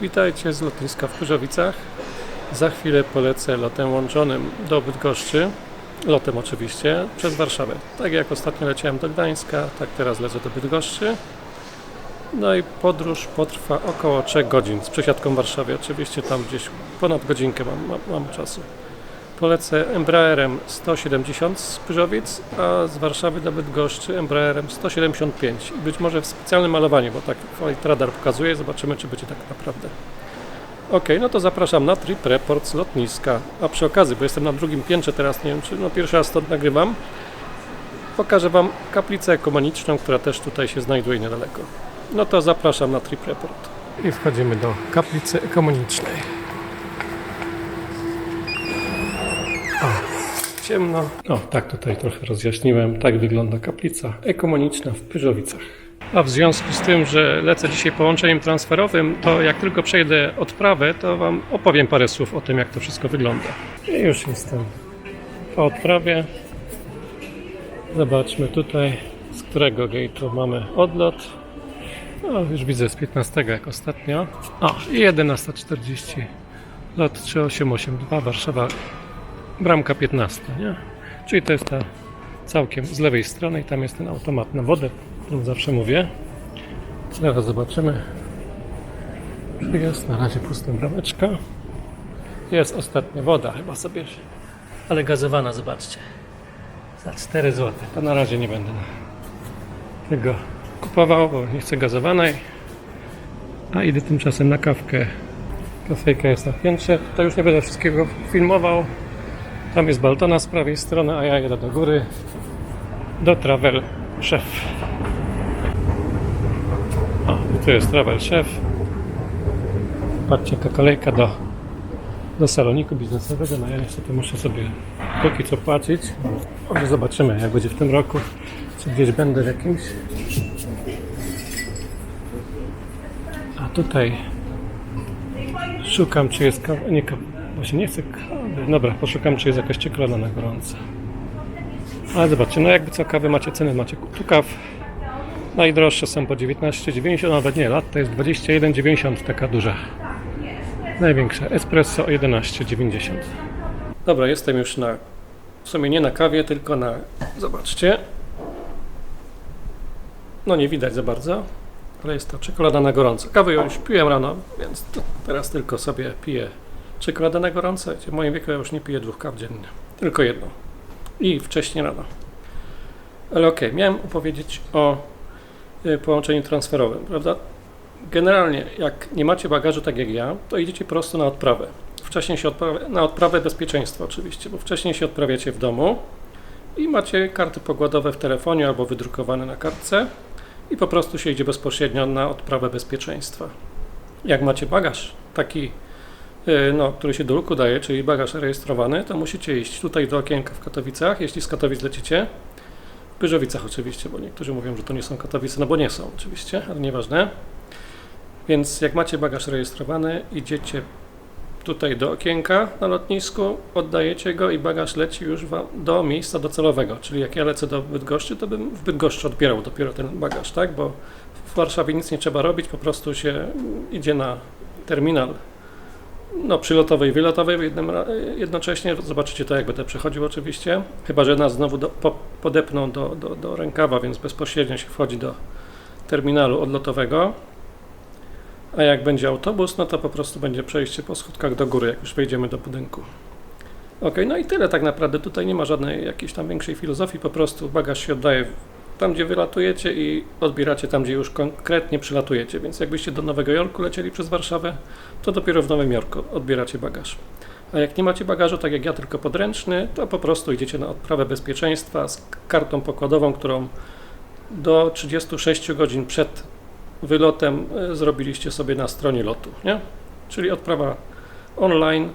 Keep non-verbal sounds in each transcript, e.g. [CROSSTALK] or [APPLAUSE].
Witajcie z lotniska w Pyrzowicach. Za chwilę polecę lotem łączonym do Bydgoszczy, lotem oczywiście, przez Warszawę. Tak jak ostatnio leciałem do Gdańska, tak teraz lecę do Bydgoszczy. No i podróż potrwa około 3 godzin z przesiadką w Warszawie. Oczywiście tam gdzieś ponad godzinkę mam, mam, mam czasu. Polecę Embraerem 170 z Pyrzowic, a z Warszawy do Bydgoszczy Embraerem 175. I być może w specjalnym malowaniu, bo tak Radar pokazuje. Zobaczymy, czy będzie tak naprawdę. Ok, no to zapraszam na trip report z lotniska. A przy okazji, bo jestem na drugim piętrze teraz, nie wiem czy, no pierwszy raz stąd nagrywam, pokażę Wam kaplicę ekumeniczną, która też tutaj się znajduje niedaleko. No to zapraszam na trip report. I wchodzimy do kaplicy ekumenicznej. Ciemno. O, tak tutaj trochę rozjaśniłem. Tak wygląda kaplica ekumeniczna w Pyrzowicach. A w związku z tym, że lecę dzisiaj połączeniem transferowym, to jak tylko przejdę odprawę, to Wam opowiem parę słów o tym, jak to wszystko wygląda. I już jestem po odprawie. Zobaczmy tutaj, z którego gate'u mamy odlot. O, już widzę z 15 jak ostatnio. O, i 11.40. Lot 3882 Warszawa bramka 15, nie? Czyli to jest ta całkiem z lewej strony i tam jest ten automat na wodę, o którym zawsze mówię. Zaraz zobaczymy. Czy jest na razie pusta brameczka. Jest ostatnia woda, chyba sobie, ale gazowana, zobaczcie. Za 4 zł. To na razie nie będę tego kupował, bo nie chcę gazowanej. A idę tymczasem na kawkę. Kafejka jest na piętrze. To już nie będę wszystkiego filmował. Tam jest Baltona z prawej strony, a ja jedę do góry do Travel Chef. O, tu jest Travel Chef. Patrzcie, jaka kolejka do, do saloniku biznesowego. No ja niestety muszę sobie póki co płacić. Może zobaczymy, jak będzie w tym roku. Czy gdzieś będę w jakimś. A tutaj szukam, czy jest kawa. Nie kawa. Właśnie nie chcę. Dobra, poszukam, czy jest jakaś czekolada na gorąco. Ale zobaczcie, no jakby co kawy macie ceny, macie tu kaw. Najdroższe są po 19,90, nawet nie, lat to jest 21,90 taka duża. Największa. Espresso 11,90. Dobra, jestem już na, w sumie nie na kawie, tylko na, zobaczcie. No nie widać za bardzo, ale jest to czekolada na gorąco. Kawę już piłem rano, więc teraz tylko sobie piję Czekolada na gorąco. W moim wieku ja już nie piję dwóch kaw dziennie. Tylko jedną. I wcześniej rano. Ale okej, miałem opowiedzieć o y, połączeniu transferowym, prawda? Generalnie, jak nie macie bagażu tak jak ja, to idziecie prosto na odprawę. Wcześniej się odprawia, na odprawę bezpieczeństwa oczywiście, bo wcześniej się odprawiacie w domu i macie karty pogładowe w telefonie albo wydrukowane na kartce i po prostu się idzie bezpośrednio na odprawę bezpieczeństwa. Jak macie bagaż taki no, który się do luku daje, czyli bagaż rejestrowany, to musicie iść tutaj do okienka w Katowicach, jeśli z Katowic lecicie. W Pyrzowicach oczywiście, bo niektórzy mówią, że to nie są Katowice, no bo nie są oczywiście, ale nieważne. Więc jak macie bagaż rejestrowany, idziecie tutaj do okienka na lotnisku, oddajecie go i bagaż leci już wam do miejsca docelowego. Czyli jak ja lecę do Bydgoszczy, to bym w Bydgoszczy odbierał dopiero ten bagaż, tak? Bo w Warszawie nic nie trzeba robić, po prostu się idzie na terminal no, przylotowej i wylotowej jednym, jednocześnie. Zobaczycie to, jak będę przechodził oczywiście. Chyba, że nas znowu do, po, podepną do, do, do rękawa, więc bezpośrednio się wchodzi do terminalu odlotowego. A jak będzie autobus, no to po prostu będzie przejście po schodkach do góry, jak już wejdziemy do budynku. Ok, no i tyle tak naprawdę. Tutaj nie ma żadnej jakiejś tam większej filozofii, po prostu bagaż się oddaje tam, gdzie wylatujecie i odbieracie tam, gdzie już konkretnie przylatujecie. Więc jakbyście do Nowego Jorku lecieli przez Warszawę, to dopiero w Nowym Jorku odbieracie bagaż. A jak nie macie bagażu, tak jak ja, tylko podręczny, to po prostu idziecie na odprawę bezpieczeństwa z kartą pokładową, którą do 36 godzin przed wylotem e, zrobiliście sobie na stronie lotu, nie? Czyli odprawa online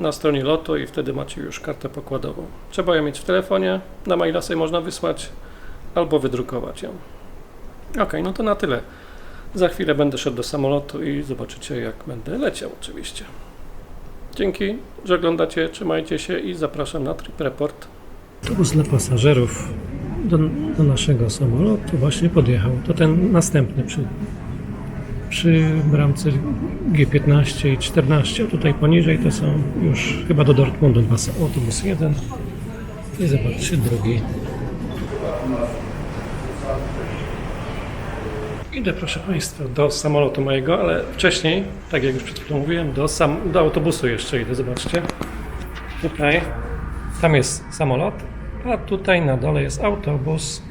na stronie lotu i wtedy macie już kartę pokładową. Trzeba ją mieć w telefonie, na maila sobie można wysłać albo wydrukować ją. Ok, no to na tyle. Za chwilę będę szedł do samolotu i zobaczycie jak będę leciał oczywiście. Dzięki, że oglądacie, trzymajcie się i zapraszam na Trip Report. Autobus dla pasażerów do, do naszego samolotu właśnie podjechał. To ten następny przy, przy bramce G15 i 14. Tutaj poniżej to są już chyba do Dortmundu dwa. Autobus jeden i zobaczcie drugi. Idę, proszę Państwa, do samolotu mojego, ale wcześniej, tak jak już przed chwilą mówiłem, do, sam, do autobusu jeszcze idę, zobaczcie. Tutaj, tam jest samolot, a tutaj na dole jest autobus.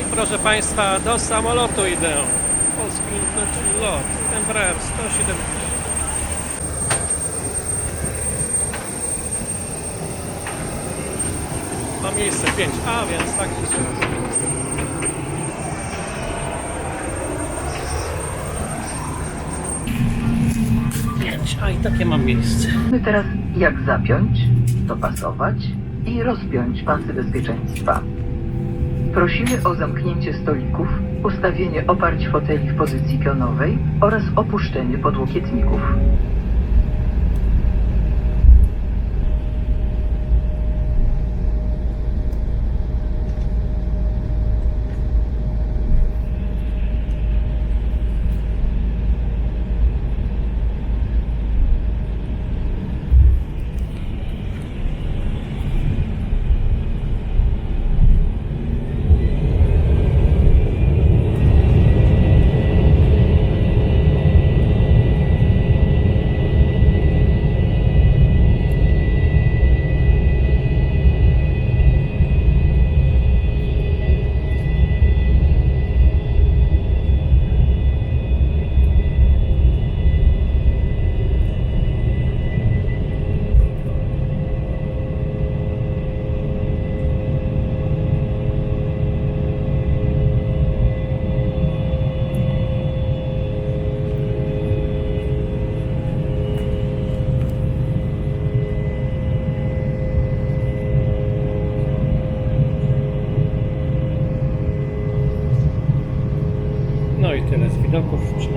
I proszę Państwa, do samolotu idę. Polski lot, Embraer 170. Ma miejsce 5, a więc tak się Pięć, a i takie mam miejsce. Wiemy teraz, jak zapiąć, dopasować i rozpiąć pasy bezpieczeństwa. Prosimy o zamknięcie stolików, ustawienie oparć foteli w pozycji pionowej oraz opuszczenie podłokietników. it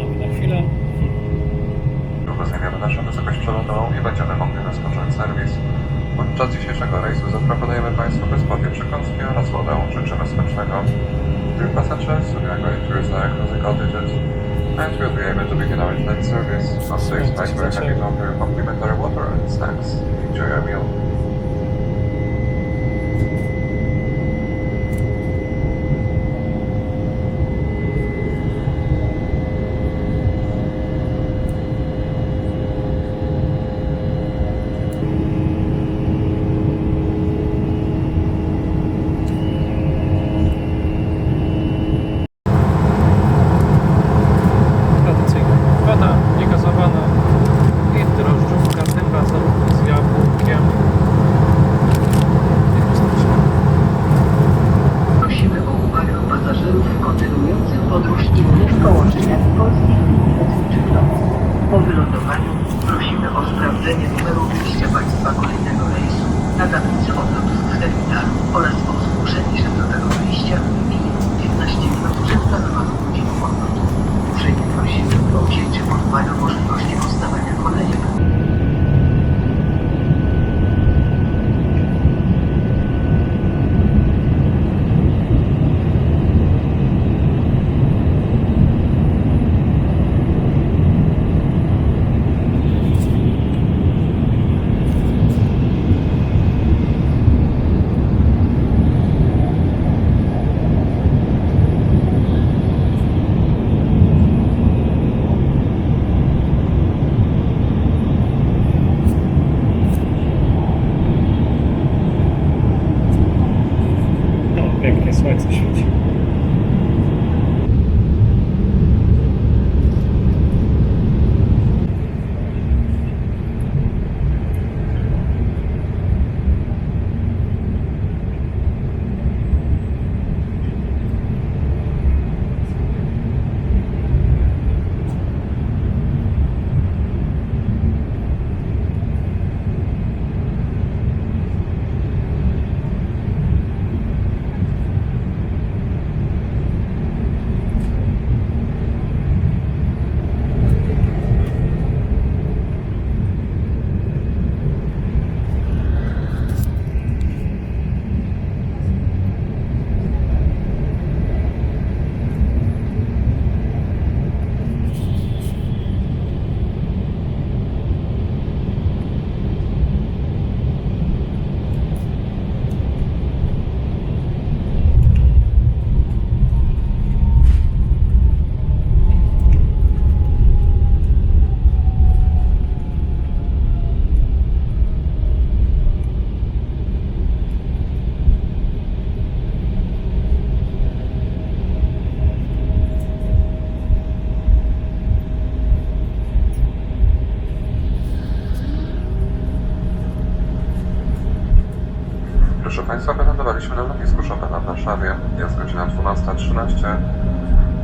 Wylądowaliśmy na lotnisku Chopina w Warszawie. Jest godzina 12.13.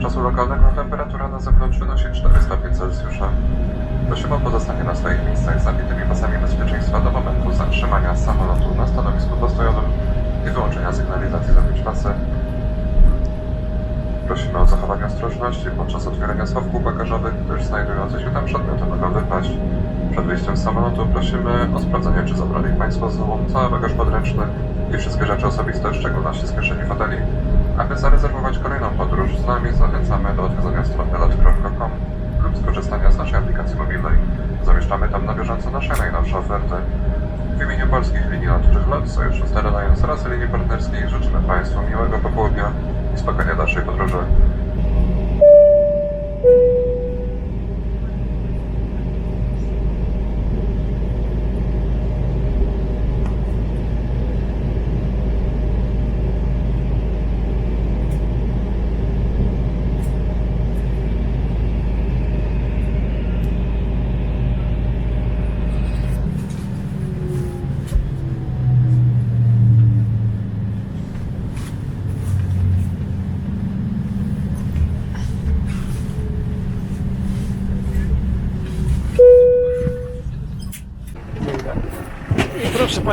Czasu lokalnego temperatura na zewnątrz wynosi 4 stopnie Celsjusza. Prosimy o pozostanie na swoich miejscach z napiętymi pasami bezpieczeństwa do momentu zatrzymania samolotu na stanowisku postojowym i wyłączenia sygnalizacji zapiąć pasy. Prosimy o zachowanie ostrożności podczas otwierania schowków bagażowych, gdyż znajdujące się tam przedmioty mogą wypaść. Przed wyjściem z samolotu prosimy o sprawdzenie, czy zabrali Państwo z sobą cały bagaż podręczny i wszystkie rzeczy osobiste, w szczególności z kieszeni foteli. Aby zarezerwować kolejną podróż z nami, zachęcamy do odwiedzenia strony lub skorzystania z naszej aplikacji mobilnej. Zamieszczamy tam na bieżąco nasze najnowsze oferty. W imieniu polskich linii lotniczych LOT, Sojuszu Star Alliance oraz linii partnerskiej życzymy Państwu miłego popołudnia i spokojnej dalszej podróży.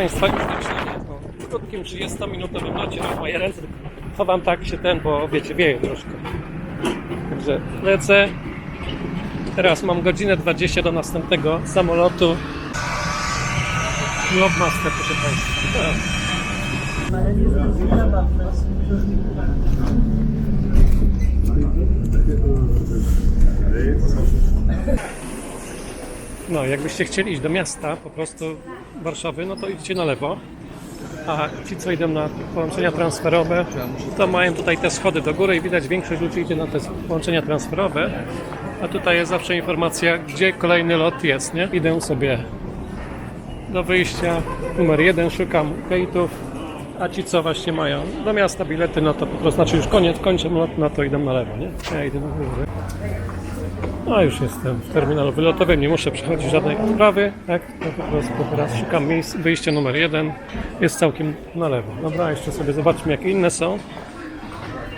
Państwa, już zaczynamy po krótkim 30-minutowym locie. A moje ręce chowam tak się ten, bo wiecie, wieje troszkę. Także lecę. Teraz mam godzinę 20 do następnego samolotu. Globemaster, proszę Państwa. Tak. No, jakbyście chcieli iść do miasta, po prostu Warszawy, no to idźcie na lewo. A ci, co idą na połączenia transferowe, to mają tutaj te schody do góry i widać większość ludzi idzie na te połączenia transferowe. A tutaj jest zawsze informacja, gdzie kolejny lot jest, nie? Idę sobie do wyjścia numer jeden, szukam gate'ów, a ci, co właśnie mają do miasta bilety, no to po prostu, znaczy już koniec, kończę lot, no to idę na lewo, nie? Ja idę na górę. No już jestem w terminalu wylotowym, nie muszę przechodzić żadnej odprawy, tak? No po prostu teraz szukam miejsc, wyjście numer jeden, jest całkiem na lewo. Dobra, jeszcze sobie zobaczmy jakie inne są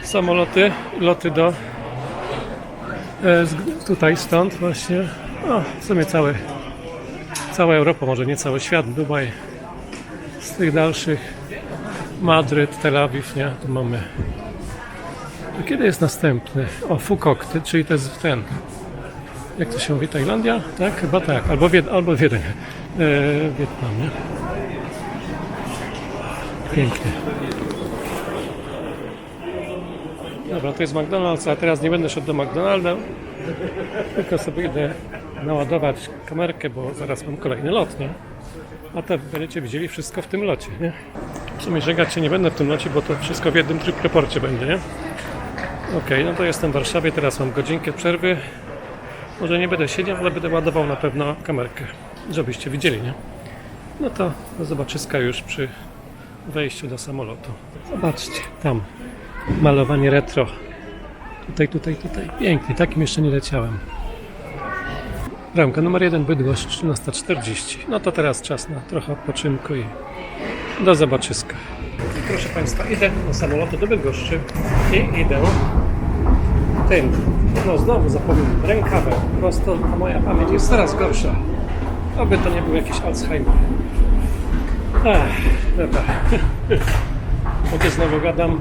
samoloty, loty do e, z, tutaj stąd właśnie, no w sumie cały, cała Europa, może nie cały świat, Dubaj, z tych dalszych Madryt, Tel Awiw, nie? Tu mamy to kiedy jest następny? O, Fukok, ty- czyli to jest ten. Jak to się mówi? Tajlandia? Tak? Chyba tak. Albo, Wied albo Wiedeń. E, Wietnam, nie? Pięknie. Dobra, to jest McDonald's, a teraz nie będę szedł do McDonalda. Tylko sobie idę naładować kamerkę, bo zaraz mam kolejny lot, nie? A to będziecie widzieli wszystko w tym locie, nie? W sumie żegać się nie będę w tym locie, bo to wszystko w jednym tryb reporcie będzie, nie? Okej, no to jestem w Warszawie, teraz mam godzinkę przerwy. Może nie będę siedział, ale będę ładował na pewno kamerkę, żebyście widzieli, nie? No to zobaczyska już przy wejściu do samolotu. Zobaczcie, tam malowanie retro. Tutaj, tutaj, tutaj. Pięknie, takim jeszcze nie leciałem. Bramka numer 1 Bydgoszcz 13.40. No to teraz czas na trochę odpoczynku i do zobaczyska. Proszę Państwa, idę do samolotu do Bydgoszczy i idę tym, no znowu zapomnę, rękawem. Po prostu a moja pamięć jest coraz gorsza. Oby to nie był jakiś Alzheimer. Ech, dobra. [LAUGHS] Oby znowu gadam.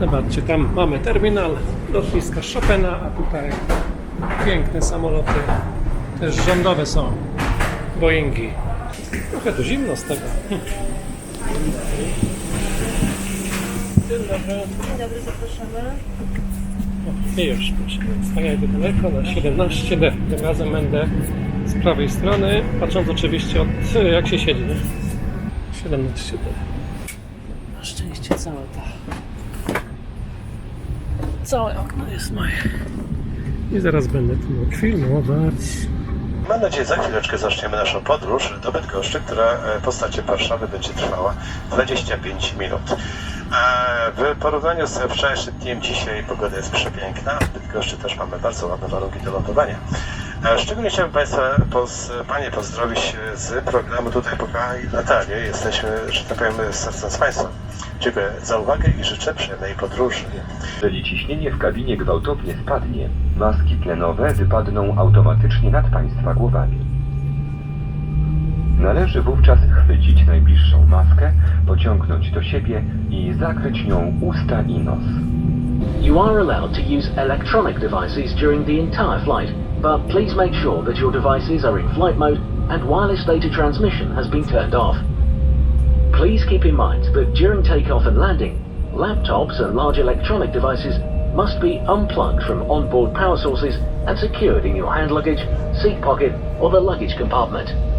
Zobaczcie, tam mamy terminal lotniska Chopina, a tutaj piękne samoloty. Też rządowe są. Boeingi. Trochę tu zimno z tego. Dzień dobry. Dzień dobry, zapraszamy. Nie już, proszę ja idę daleko na 17D. Tym razem będę z prawej strony, patrząc oczywiście od jak się siedzi. Nie? 17D. Na szczęście całe to. Całe okno jest moje. I zaraz będę tu mógł filmować. Mam nadzieję, za chwileczkę zaczniemy naszą podróż do Bydgoszczy, która e, w postaci Warszawy będzie trwała 25 minut. W porównaniu z wczorajszym dniem dzisiaj pogoda jest przepiękna. W Bydgoszczy też mamy bardzo ładne warunki do lądowania. Szczególnie chciałbym Państwa, poz, Panie pozdrowić z programu Tutaj Pokochaj Natalię. Jesteśmy, że tak powiem, sercem z Państwem. Dziękuję za uwagę i życzę przyjemnej podróży. Jeżeli ciśnienie w kabinie gwałtownie spadnie, maski tlenowe wypadną automatycznie nad Państwa głowami. Należy wówczas chwycić najbliższą maskę, pociągnąć do siebie i zakryć nią usta i nos. You are allowed to use electronic devices during the entire flight, but please make sure that your devices are in flight mode and wireless data transmission has been turned off. Please keep in mind that during takeoff and landing, laptops and large electronic devices must be unplugged from onboard power sources and secured in your hand luggage, seat pocket, or the luggage compartment.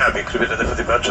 Kabi, który mnie denerwować.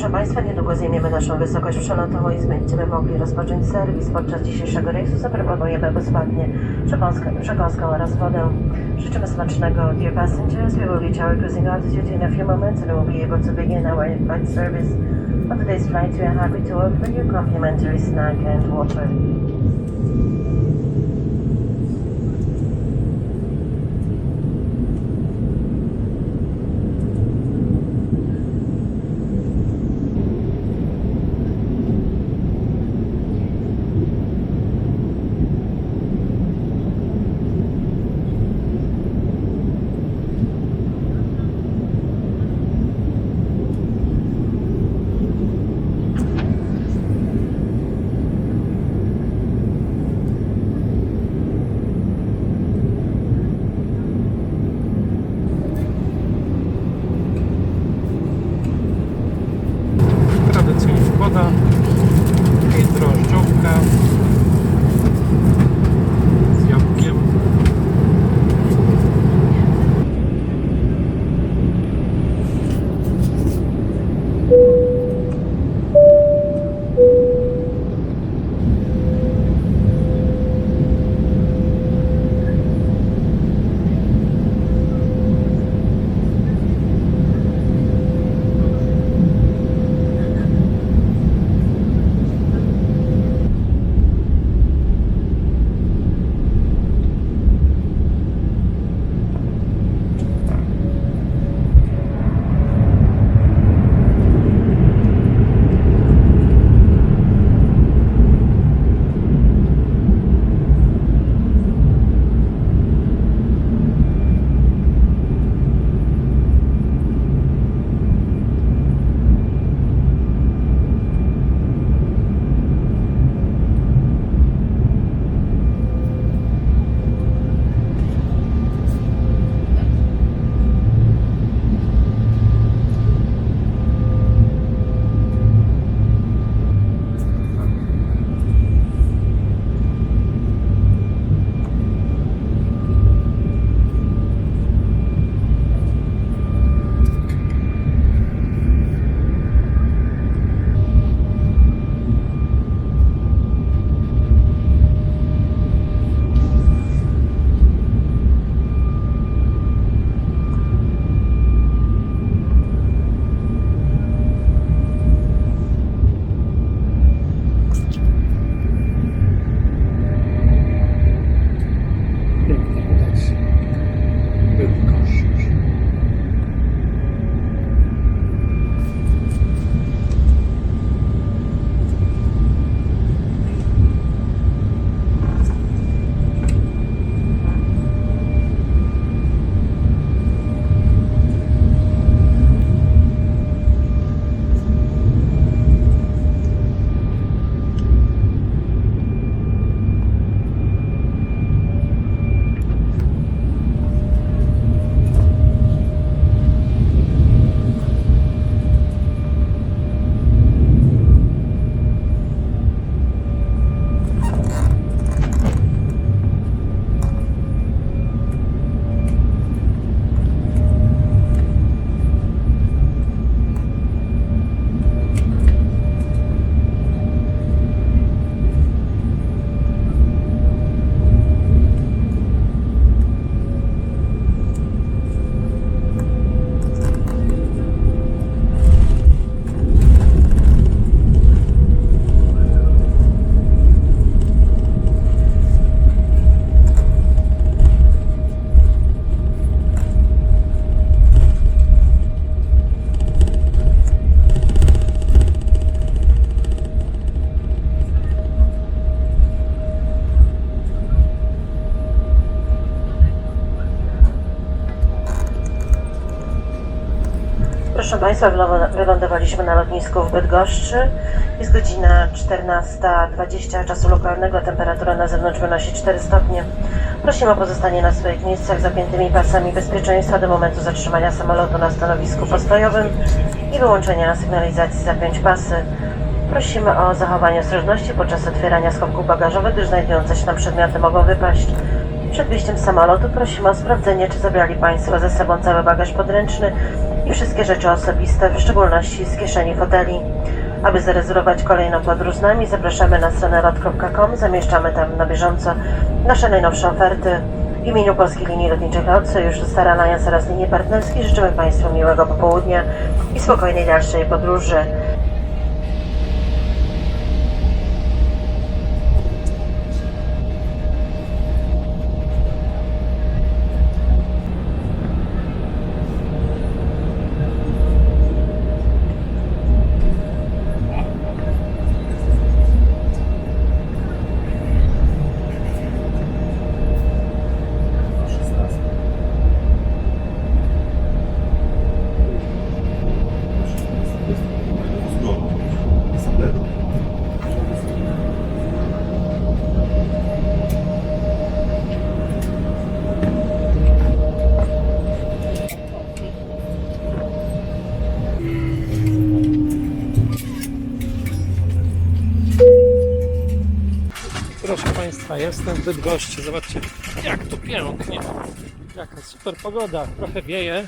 Proszę Państwa, niedługo zajmiemy naszą wysokość przelotową i będziemy mogli rozpocząć serwis. Podczas dzisiejszego rejsu zaproponujemy bezpłatnie przekąskę, przekąskę oraz wodę. Życzymy smacznego. Dear passengers, we will reach our cruising altitude in a few moments and we'll be able to begin our flight service. On today's flight, we are happy to offer you complimentary snack and water. Proszę Państwa, wylądowaliśmy na lotnisku w Bydgoszczy. Jest godzina 14.20 czasu lokalnego. Temperatura na zewnątrz wynosi 4 stopnie. Prosimy o pozostanie na swoich miejscach zapiętymi pasami bezpieczeństwa do momentu zatrzymania samolotu na stanowisku postojowym i wyłączenia sygnalizacji zapiąć pasy. Prosimy o zachowanie ostrożności podczas otwierania schowków bagażowych, gdyż znajdujące się tam przedmioty mogą wypaść. Przed wyjściem samolotu prosimy o sprawdzenie, czy zabrali Państwo ze sobą cały bagaż podręczny i wszystkie rzeczy osobiste, w szczególności z kieszeni foteli. Aby zarezerwować kolejną podróż z nami, zapraszamy na stronę lot.com. Zamieszczamy tam na bieżąco nasze najnowsze oferty. W imieniu Polskiej Linii Lotniczych LOT, Sojuszu Star Alliance oraz linii partnerskiej życzymy Państwu miłego popołudnia i spokojnej dalszej podróży. Jestem w Bydgoszczy. Zobaczcie, jak tu pięknie. Jaka super pogoda. Trochę wieje.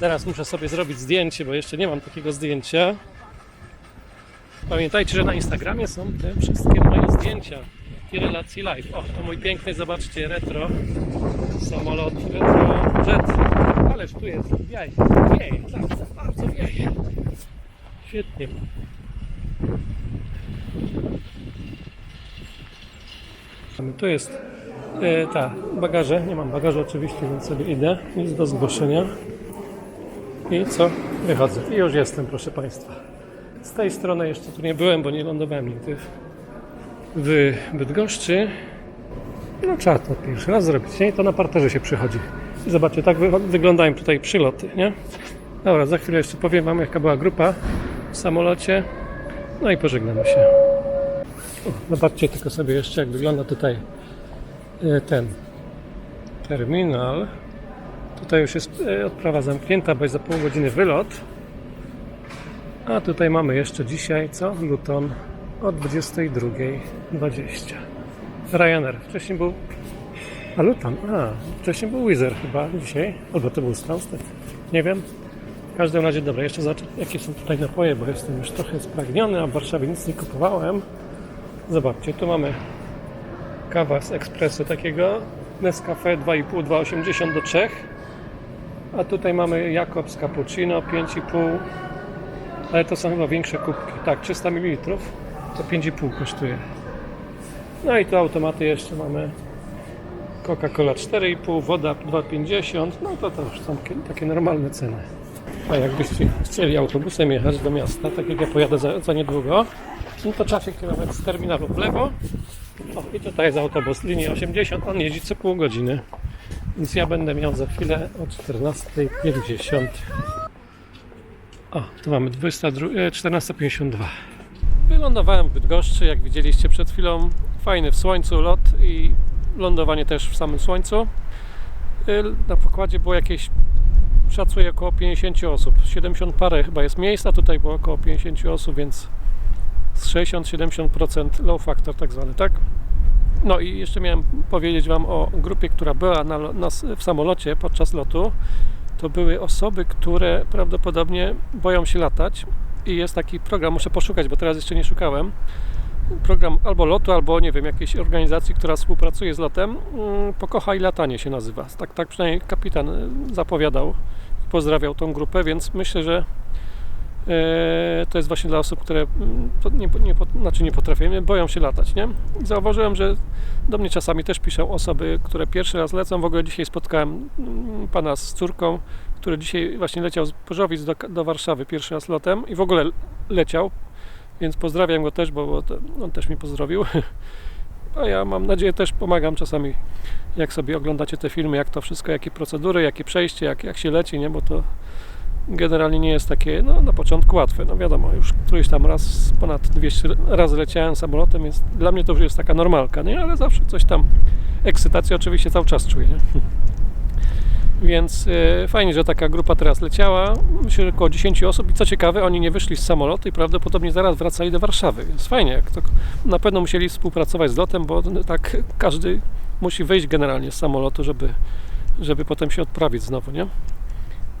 Zaraz muszę sobie zrobić zdjęcie, bo jeszcze nie mam takiego zdjęcia. Pamiętajcie, że na Instagramie są te wszystkie moje zdjęcia i relacje live. O, to mój piękny, zobaczcie, retro samolot, retro jet. Ależ tu jest, wieje, wieje, tak, bardzo wieje. Świetnie. Tu jest e, ta bagaże. Nie mam bagażu oczywiście, więc sobie idę. Nic do zgłoszenia. I co? Wychodzę. I już jestem, proszę Państwa. Z tej strony jeszcze tu nie byłem, bo nie lądowałem nigdy w Bydgoszczy. No trzeba to pierwszy raz zrobić, nie? I to na parterze się przychodzi. I zobaczcie, tak wy- wyglądają tutaj przyloty, nie? Dobra, za chwilę jeszcze powiem Wam, jaka była grupa w samolocie. No i pożegnamy się. Zobaczcie tylko sobie jeszcze, jak wygląda tutaj e, ten terminal. Tutaj już jest e, odprawa zamknięta, bo jest za pół godziny wylot. A tutaj mamy jeszcze dzisiaj, co? Luton o 22.20. Ryanair. Wcześniej był... A Luton, a, wcześniej był Wizz Air chyba dzisiaj. Albo to był Stansted. Nie wiem. W każdym razie, dobra, jeszcze zobaczę, jakie są tutaj napoje, bo jestem już trochę spragniony, a w Warszawie nic nie kupowałem. Zobaczcie, tu mamy kawa z ekspresu takiego Nescafe 2,5, 2,80 do 3 a tutaj mamy Jakobs Cappuccino 5,5 ale to są chyba większe kubki. Tak, 300 ml to 5,5 kosztuje. No i tu automaty jeszcze mamy. Coca-Cola 4,5, woda 2,50 no to to już są takie- takie normalne ceny a jakbyście chcieli autobusem jechać do miasta, tak jak ja pojadę za, za niedługo, no to trzeba się kierować z terminalu w lewo. O, i tutaj jest autobus linii 80, on jeździ co pół godziny. Więc ja będę miał za chwilę o 14.50. O, tu mamy 22, e, 14.52. Wylądowałem w Bydgoszczy, jak widzieliście przed chwilą. Fajny w słońcu lot i lądowanie też w samym słońcu. Y, Na pokładzie było jakieś szacuję około 50 osób. 70 parę chyba jest miejsc, a tutaj było około 50 osób, więc z 60-70% low factor tak zwany, tak? No i jeszcze miałem powiedzieć Wam o grupie, która była na, na, w samolocie podczas lotu. To były osoby, które prawdopodobnie boją się latać i jest taki program, muszę poszukać, bo teraz jeszcze nie szukałem. Program albo lotu, albo nie wiem, jakiejś organizacji, która współpracuje z lotem. Mm, Pokochaj latanie się nazywa. Tak, tak przynajmniej kapitan y, zapowiadał i pozdrawiał tą grupę, więc myślę, że e, to jest właśnie dla osób, które mm, nie, nie, znaczy nie potrafią, boją się latać, nie? I zauważyłem, że do mnie czasami też piszą osoby, które pierwszy raz lecą. W ogóle dzisiaj spotkałem mm, pana z córką, który dzisiaj właśnie leciał z Porzowic do, do Warszawy pierwszy raz lotem i w ogóle leciał, więc pozdrawiam go też, bo, on też mi pozdrowił. A ja mam nadzieję też pomagam czasami, jak sobie oglądacie te filmy, jak to wszystko, jakie procedury, jakie przejście, jak, jak się leci, nie? Bo to generalnie nie jest takie, no na początku łatwe, no wiadomo, już któryś tam raz, ponad 200 razy leciałem samolotem, więc dla mnie to już jest taka normalka, nie? Ale zawsze coś tam, ekscytację oczywiście cały czas czuję, nie? Więc e, fajnie, że taka grupa teraz leciała. Myślę, że około 10 osób. I co ciekawe, oni nie wyszli z samolotu i prawdopodobnie zaraz wracali do Warszawy. Więc fajnie, jak to na pewno musieli współpracować z lotem, bo tak każdy musi wyjść generalnie z samolotu, żeby, żeby potem się odprawić znowu, nie?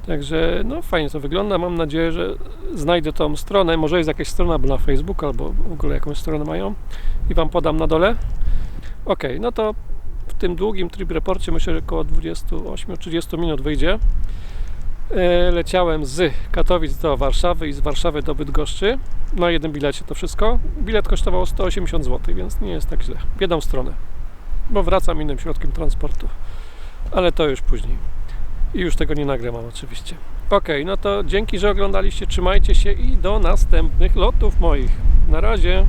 Także no fajnie to wygląda. Mam nadzieję, że znajdę tą stronę. Może jest jakaś strona na Facebooku, albo w ogóle jakąś stronę mają i Wam podam na dole. Ok, no to w tym długim trip reporcie myślę, że około 28-30 minut wyjdzie. E, Leciałem z Katowic do Warszawy i z Warszawy do Bydgoszczy. Na jednym bilecie to wszystko. Bilet kosztował 180 zł, więc nie jest tak źle. W jedną stronę, bo wracam innym środkiem transportu. Ale to już później. I już tego nie nagram oczywiście. Ok, no to dzięki, że oglądaliście. Trzymajcie się i do następnych lotów moich. Na razie.